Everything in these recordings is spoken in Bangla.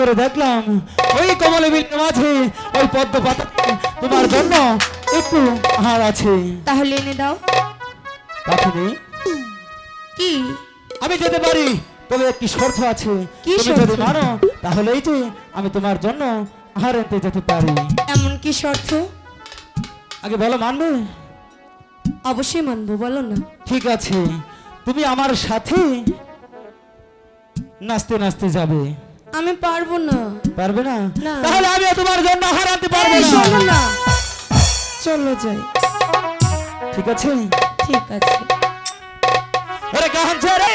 করে দেখলাম ওই কমলে বিলের মাঝে ওই পদ্ম পাতা তোমার জন্য একটু হার আছে। তাহলে এনে দাও। পাখিনি কি? আমি যেতে পারি তবে একটি শর্ত আছে। কি শর্ত? মানো তাহলেই তো আমি তোমার জন্য হার এনে যেতে পারি। এমন কি শর্ত? আগে বলো মানবে? অবশ্যই মানবো বলো না। ঠিক আছে তুমি আমার সাথে নাচতে নাচতে যাবে। আমি পারব না। পারবে না। তাহলে আমি তোমার জন্য হারাতে পারব না। শোনো না। চলো যাই। ঠিক আছে? ঠিক আছে। আরে গান ছেড়ে।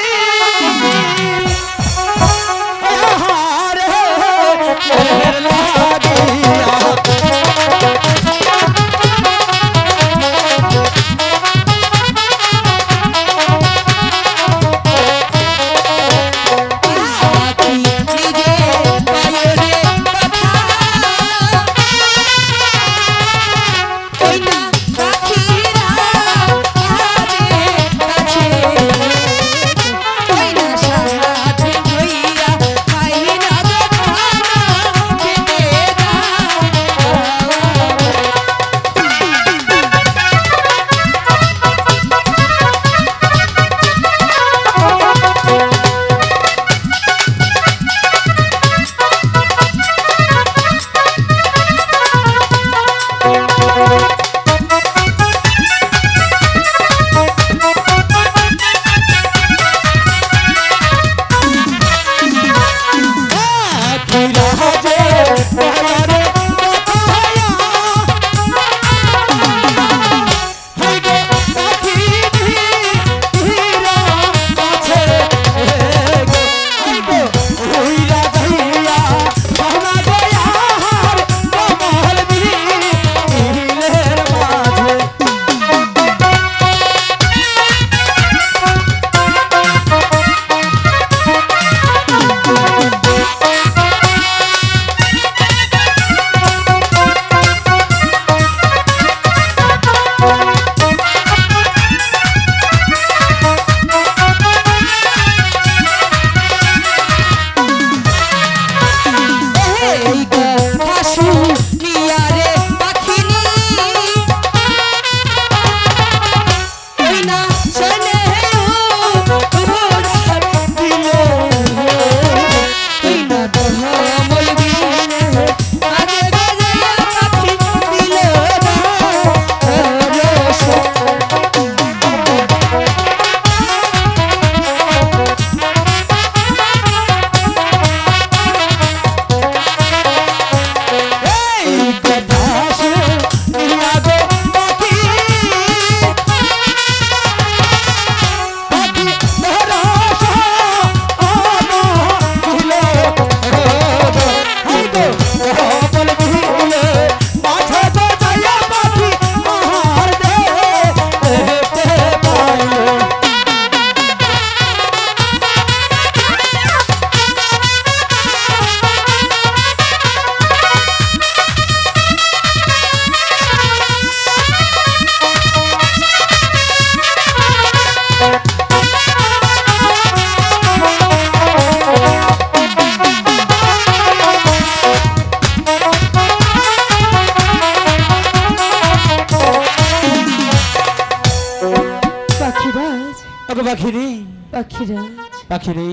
চলে পাখিরাজ। ওকে পাখিরি। পাখিরাজ। পাখিরি।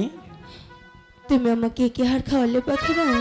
তুমি আমাকে কি হার খাওয়ালে পাখিরাজ?